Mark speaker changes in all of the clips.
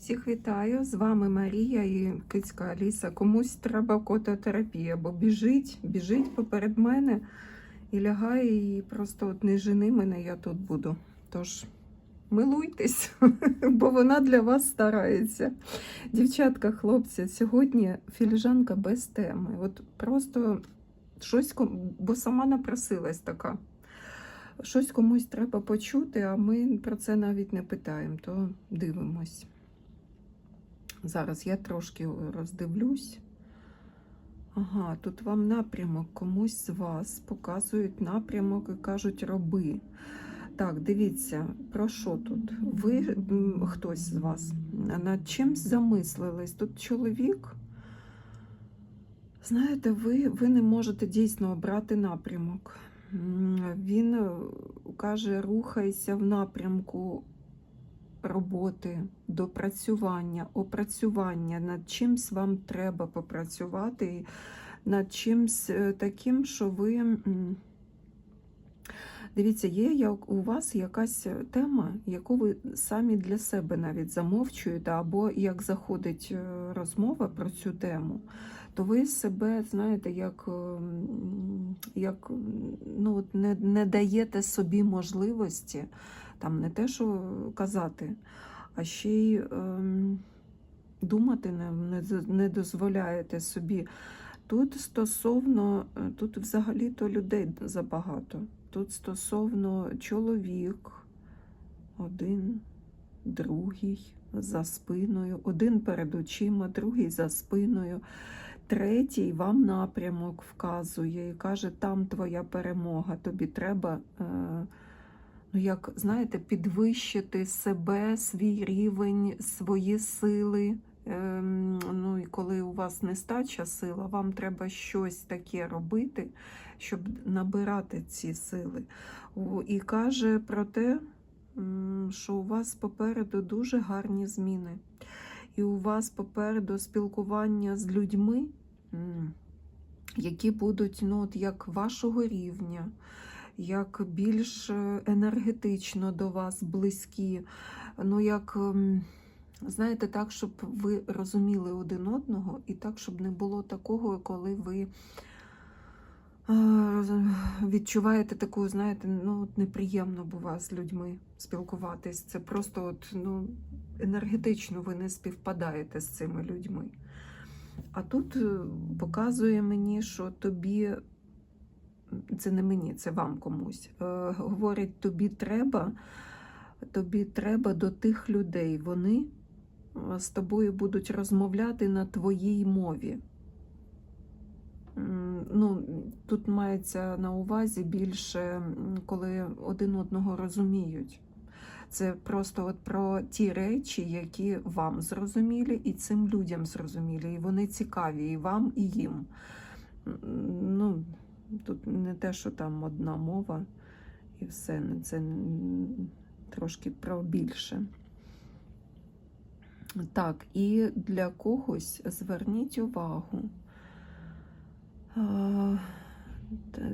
Speaker 1: Всіх вітаю! З вами Марія і Кицька Аліса. Комусь треба кототерапія, бо біжить, біжить поперед мене і лягає, і просто от не жени мене, я тут буду. Тож милуйтесь, бо вона для вас старається. Дівчатка, хлопці, сьогодні філіжанка без теми. От просто щось, бо сама напросилась така. Щось комусь треба почути, а ми про це навіть не питаємо, то дивимось. Зараз я трошки роздивлюсь. Ага, тут вам напрямок комусь з вас показують напрямок і кажуть роби. Так, дивіться, про що тут? Ви хтось з вас над чимсь замислились? Тут чоловік. Знаєте, ви, ви не можете дійсно обрати напрямок. Він е, каже, рухайся в напрямку роботи, допрацювання, опрацювання, над чимсь вам треба попрацювати, над чимсь е, таким, що ви. Дивіться, є як у вас якась тема, яку ви самі для себе навіть замовчуєте, або як заходить е, розмова про цю тему, то ви себе, знаєте, як, як ну, не, не даєте собі можливості там не те, що казати, а ще й ем, думати не, не, не дозволяєте собі. Тут стосовно, е, тут взагалі-то людей забагато. Тут стосовно чоловік, один, другий за спиною, один перед очима, другий за спиною. Третій вам напрямок вказує і каже, там твоя перемога, тобі треба, е, ну як знаєте, підвищити себе, свій рівень, свої сили. Ем, ну і коли у вас нестача сила, вам треба щось таке робити, щоб набирати ці сили. І каже про те, що у вас попереду дуже гарні зміни. І у вас попереду спілкування з людьми, які будуть ну, от як вашого рівня, як більш е, енергетично до вас близькі. Ну, як, ем, знаєте, так, щоб ви розуміли один одного, і так, щоб не було такого, коли ви е, відчуваєте таку, знаєте, ну, от неприємно бува з людьми спілкуватись. Це просто от, ну, енергетично ви не співпадаєте з цими людьми. А тут е, показує мені, що тобі, це не мені, це вам комусь. е, Говорить, тобі треба, тобі треба до тих людей. Вони е, з тобою будуть розмовляти на твоїй мові. Ну, тут мається на увазі більше, коли один одного розуміють. Це просто от про ті речі, які вам зрозумілі, і цим людям зрозумілі. І вони цікаві і вам, і їм. Ну, тут не те, що там одна мова, і все. Це трошки про більше. Так, і для когось зверніть увагу. А,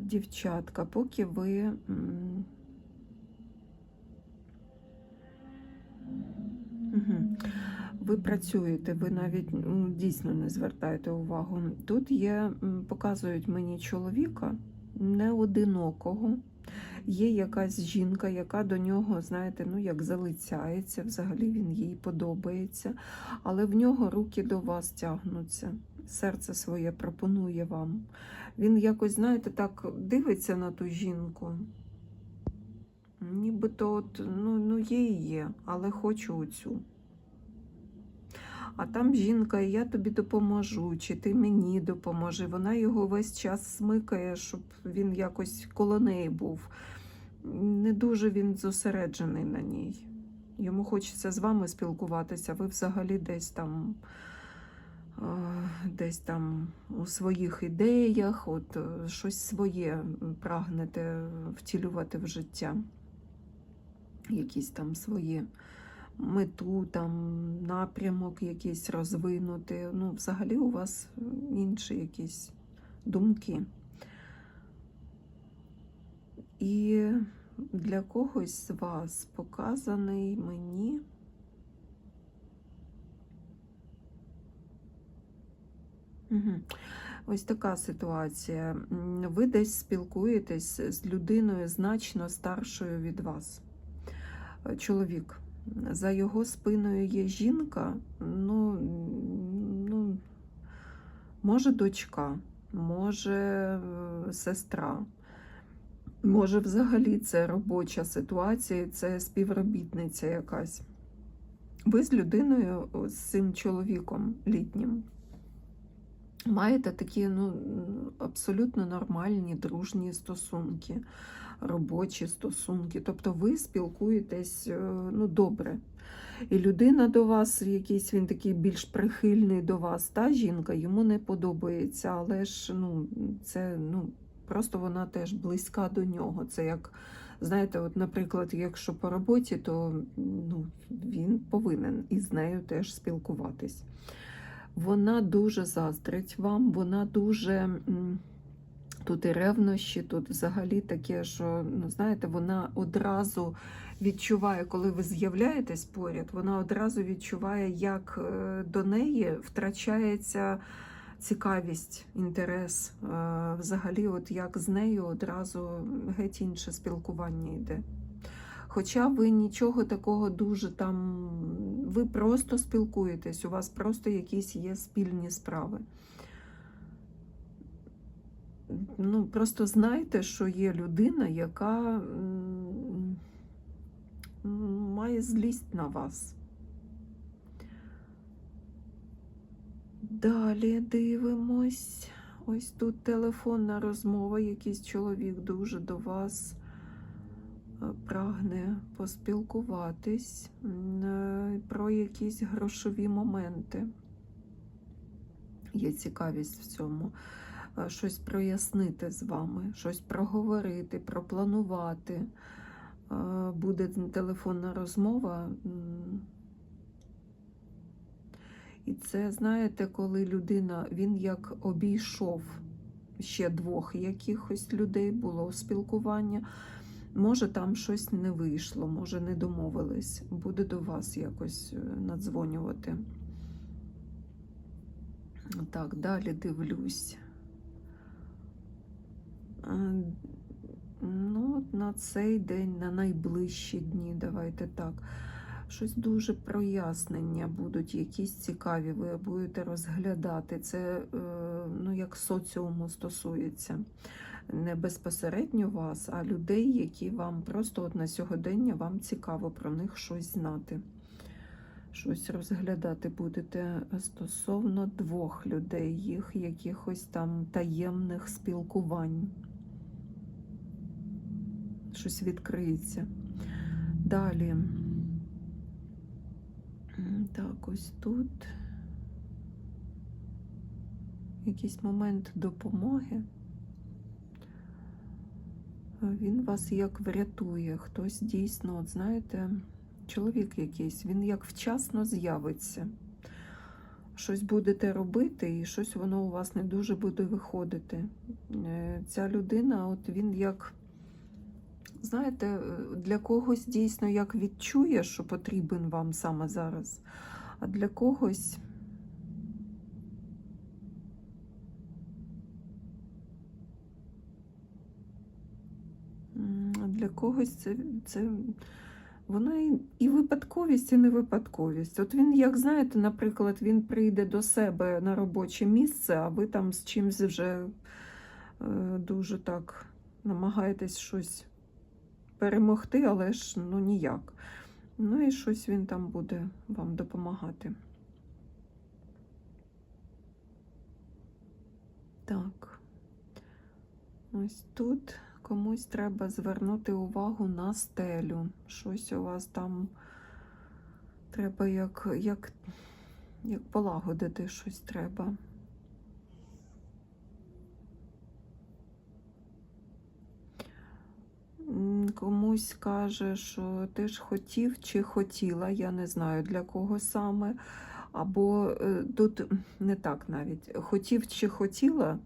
Speaker 1: Дівчатка, поки ви Ви працюєте, ви навіть дійсно не звертаєте увагу. Тут є, показують мені чоловіка не одинокого. Є якась жінка, яка до нього, знаєте, ну як залицяється, взагалі він їй подобається, але в нього руки до вас тягнуться, серце своє пропонує вам. Він якось, знаєте, так дивиться на ту жінку. Нібито от, ну, ну є і є, але хочу оцю. А там жінка, і я тобі допоможу, чи ти мені допоможи. Вона його весь час смикає, щоб він якось коло неї був. Не дуже він зосереджений на ній. Йому хочеться з вами спілкуватися, ви взагалі десь там. е, Десь там у своїх ідеях, от е, щось своє прагнете втілювати в життя якісь там свої мету, там, напрямок якийсь розвинути. Ну, Взагалі у вас інші якісь думки. І для когось з вас показаний мені. Угу. Ось така ситуація. Ви десь спілкуєтесь з людиною значно старшою від вас, чоловік. За його спиною є жінка, ну, ну може дочка, може е, сестра. Може, взагалі це робоча ситуація, це співробітниця якась. Ви з людиною, з цим чоловіком літнім, маєте такі ну, абсолютно нормальні дружні стосунки, робочі стосунки. Тобто ви спілкуєтесь е, ну, добре. І людина до вас, якийсь він такий більш прихильний до вас, та жінка йому не подобається, але ж ну, це ну, просто вона теж близька до нього. Це як, знаєте, от, наприклад, якщо по роботі, то ну, він повинен із нею теж спілкуватись. Вона дуже заздрить вам, вона дуже. Тут і ревнощі, тут взагалі таке, що ну знаєте, вона одразу відчуває, коли ви з'являєтесь поряд, вона одразу відчуває, як е, до неї втрачається цікавість, інтерес. Е, Взагалі, от як з нею одразу геть інше спілкування йде. Хоча ви нічого такого дуже там, ви просто спілкуєтесь, у вас просто якісь є спільні справи. Ну, просто знайте, що є людина, яка має злість на вас. Далі дивимось. Ось тут телефонна розмова, якийсь чоловік дуже до вас прагне поспілкуватись е, про якісь грошові моменти. Є цікавість в цьому. Е, Щось прояснити з вами, щось проговорити, пропланувати. Е, Буде телефонна розмова. і це, знаєте, коли людина, він як обійшов ще двох якихось людей, було спілкування. Може, там щось не вийшло, може, не домовились. Буде до вас якось е, надзвонювати. Так, далі дивлюсь. Е, Ну, на цей день, на найближчі дні, давайте так. Щось дуже прояснення будуть, якісь цікаві, ви будете розглядати. Це е, ну, як соціуму стосується. Не безпосередньо вас, а людей, які вам просто от на сьогодення вам цікаво про них щось знати. Щось розглядати будете стосовно двох людей, їх якихось там таємних спілкувань. Щось відкриється. Далі. Так, ось тут якийсь момент допомоги. Він вас як врятує. Хтось дійсно, от знаєте, чоловік якийсь, він як вчасно з'явиться. Щось будете робити, і щось воно у вас не дуже буде виходити. Е, Ця людина, от він як, знаєте, е, для когось дійсно як відчує, що потрібен вам саме зараз, а для когось. м, а Для когось це, це воно і, і випадковість, і не випадковість. От він, як знаєте, наприклад, він прийде до себе на робоче місце, а ви там з чимось вже е, дуже так намагаєтесь щось перемогти, але ж ну ніяк. Ну і щось він там буде вам допомагати. Так. Ось тут комусь треба звернути увагу на стелю. Щось у вас там треба як, як, як полагодити щось треба. Комусь каже, що ти ж хотів чи хотіла, я не знаю для кого саме. Або е, тут не так навіть хотів чи хотіла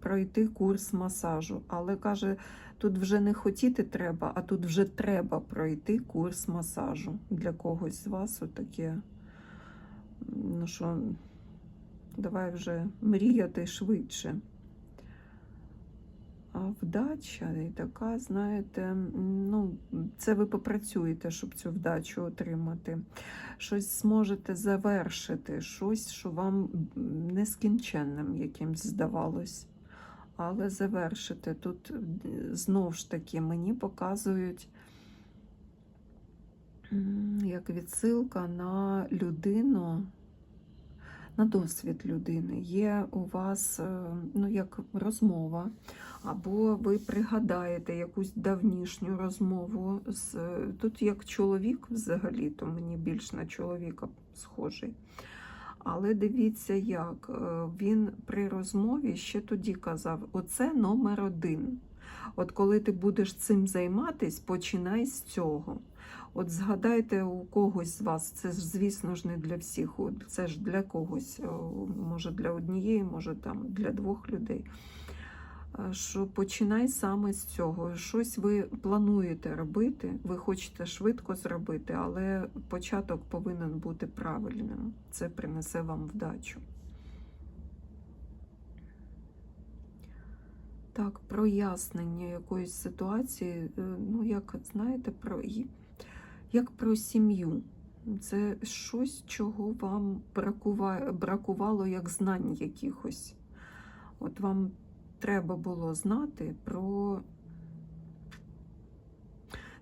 Speaker 1: пройти курс масажу, але каже, тут вже не хотіти треба, а тут вже треба пройти курс масажу. Для когось з вас отаке, ну що давай вже мріяти швидше. Вдача і така, знаєте, ну, це ви попрацюєте, щоб цю вдачу отримати. Щось зможете завершити, щось, що вам нескінченним якимсь здавалось. Але завершити. Тут е, знов ж таки мені показують як відсилка на людину, на досвід людини. Є у вас е, ну, як розмова, або ви пригадаєте якусь давнішню розмову. з Тут як чоловік взагалі, то мені більш на чоловіка схожий. Але дивіться, як е, він при розмові ще тоді казав: оце номер один. От коли ти будеш цим займатись, починай з цього. От згадайте у когось з вас, це ж, звісно ж, не для всіх, це ж для когось, може для однієї, може там для двох людей. Е, Що починай саме з цього. Щось ви плануєте робити, ви хочете швидко зробити, але початок повинен бути правильним. Це принесе вам вдачу. Так, прояснення якоїсь ситуації, е, ну, як знаєте, про як про сім'ю. Це щось, чого вам бракувало як знань якихось. От вам треба було знати про.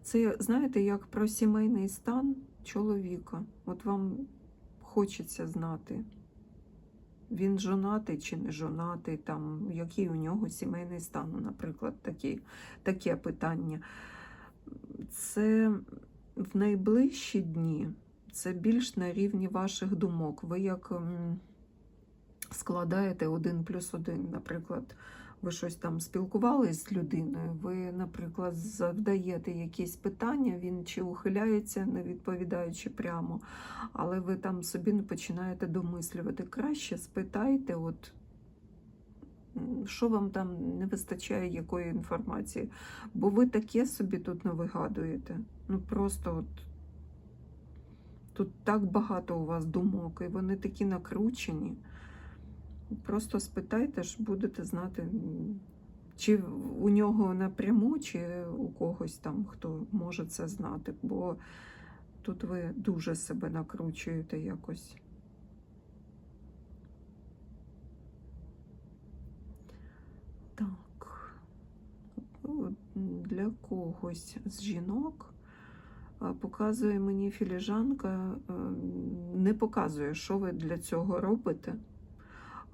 Speaker 1: Це, знаєте, як про сімейний стан чоловіка. От вам хочеться знати, він жонатий чи не жонатий, там, який у нього сімейний стан, наприклад, такі, таке питання. Це в найближчі дні, це більш на рівні ваших думок. Ви як складаєте один плюс один, наприклад, ви щось там спілкувались з людиною, ви, наприклад, завдаєте якісь питання, він чи ухиляється, не відповідаючи прямо, але ви там собі починаєте домислювати. Краще спитайте, от що вам там не вистачає якої інформації, бо ви таке собі тут не вигадуєте. Ну просто от тут так багато у вас думок, і вони такі накручені. Просто спитайте ж, будете знати, чи у нього напряму, чи у когось там, хто може це знати. Бо тут ви дуже себе накручуєте якось. Так. Для когось з жінок показує мені філіжанка, е, не показує, що ви для цього робите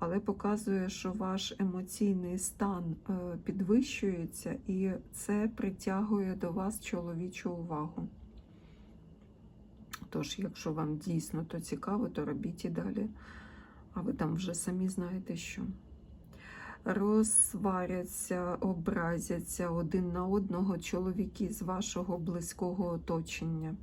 Speaker 1: але показує, що ваш емоційний стан е, підвищується, і це притягує до вас чоловічу увагу. Тож, якщо вам дійсно то цікаво, то робіть і далі. А ви там вже самі знаєте, що. Розсваряться, образяться один на одного чоловіки з вашого близького оточення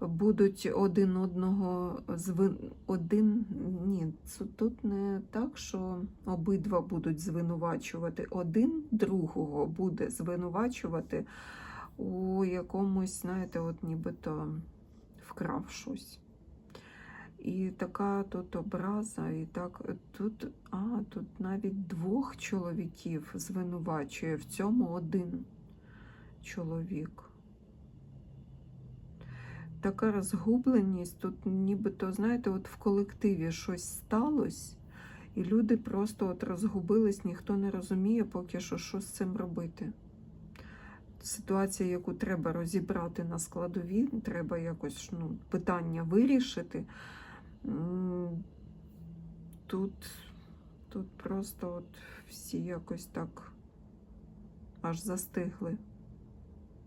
Speaker 1: будуть один одного звин... один. Ні, тут не так, що обидва будуть звинувачувати. Один другого буде звинувачувати у якомусь, знаєте, от нібито вкрав щось. І така тут образа, і так тут, а, тут навіть двох чоловіків звинувачує, в цьому один чоловік така розгубленість, тут нібито, знаєте, от в колективі щось сталося, і люди просто от розгубились, ніхто не розуміє поки що, що з цим робити. Ситуація, яку треба розібрати на складові, треба якось ну, питання вирішити. Тут, тут просто от всі якось так аж застигли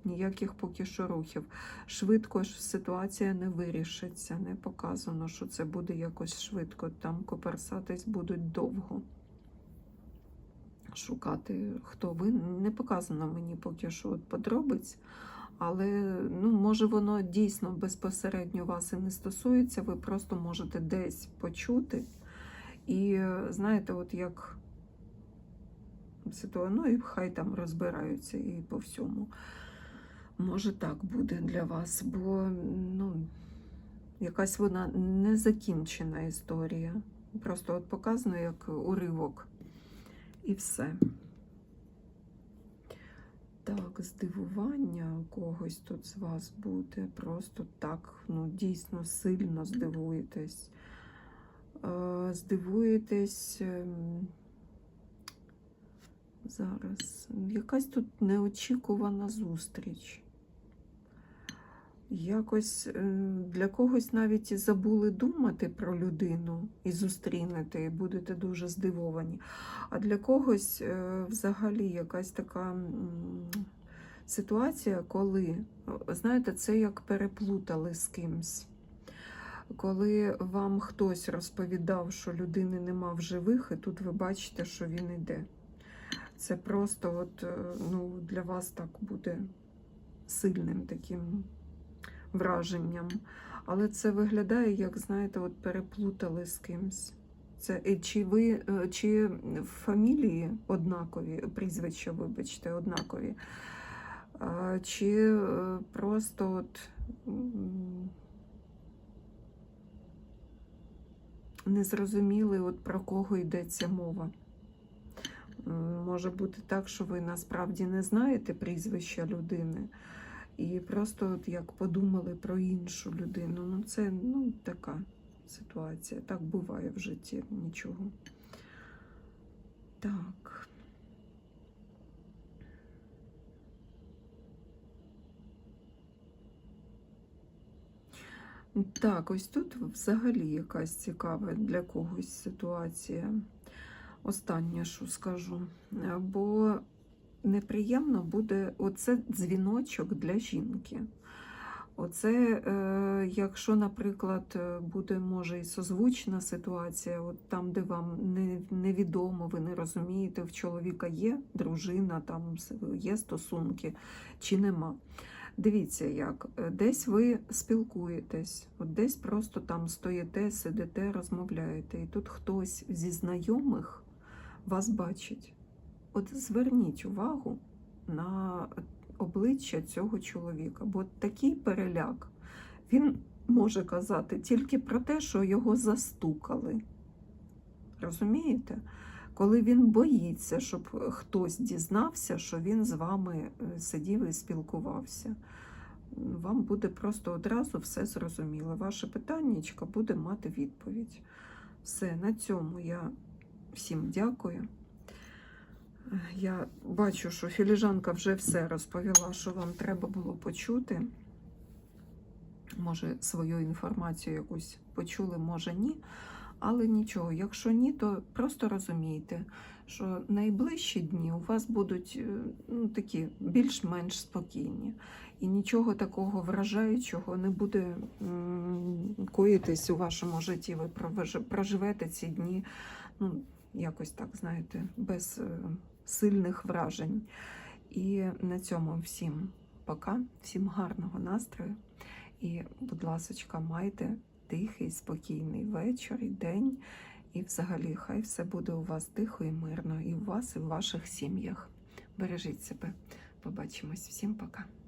Speaker 1: ніяких поки що рухів. Швидко ж ситуація не вирішиться. Не показано, що це буде якось швидко. Там коперсатись будуть довго. Шукати, хто ви. Не показано мені поки що от подробиць. Але ну, може воно дійсно безпосередньо вас і не стосується, ви просто можете десь почути. І знаєте, от як ситуація, ну і хай там розбираються і по всьому. Може, так буде для вас, бо ну, якась вона незакінчена історія. Просто от показано як уривок. І все. Так, здивування когось тут з вас буде. Просто так, ну, дійсно сильно здивуєтесь. Е, Здивуєтесь. ем, Зараз. Якась тут неочікувана зустріч. Якось е, для когось навіть і забули думати про людину і зустрінете, і будете дуже здивовані. А для когось е, взагалі якась така ситуація, коли, знаєте, це як переплутали з кимсь. Коли вам хтось розповідав, що людини нема в живих, і тут ви бачите, що він іде. Це просто от, е, ну, для вас так буде сильним таким враженням. Але це виглядає, як, знаєте, от переплутали з кимсь. Це чи ви е, чи в фамілії однакові, прізвища, вибачте, однакові, чи е, просто от не зрозуміли, от про кого йдеться мова. Може бути так, що ви насправді не знаєте прізвища людини, і просто от як подумали про іншу людину. Ну, це ну, така ситуація. Так буває в житті, нічого. Так. Так, ось тут взагалі якась цікава для когось ситуація. Останнє, що скажу. Бо неприємно буде оце дзвіночок для жінки. Оце, е, якщо, наприклад, е, буде може і созвучна ситуація, от там, де вам не, невідомо, ви не розумієте, в чоловіка є дружина, там є стосунки чи нема. Дивіться, як е, десь ви спілкуєтесь, от десь просто там стоїте, сидите, розмовляєте, і тут хтось зі знайомих вас бачить. От зверніть увагу на обличчя цього чоловіка, бо такий переляк він може казати тільки про те, що його застукали. Розумієте? Коли він боїться, щоб хтось дізнався, що він з вами е, сидів і спілкувався, вам буде просто одразу все зрозуміло. Ваше питаннячко буде мати відповідь. Все, на цьому я всім дякую. Я бачу, що філіжанка вже все розповіла, що вам треба було почути. Може, свою інформацію якусь почули, може ні. Але нічого, якщо ні, то просто розумійте, що найближчі дні у вас будуть е, ну, такі більш-менш спокійні. І нічого такого вражаючого не буде коїтись у вашому житті. Ви проживете ці дні, ну, якось так, знаєте, без е, сильних вражень. І на цьому всім пока, всім гарного настрою. І, будь ласочка, майте тихий, спокійний вечір і день. І взагалі, хай все буде у вас тихо і мирно, і у вас, і в ваших сім'ях. Бережіть себе. Побачимось. Всім пока.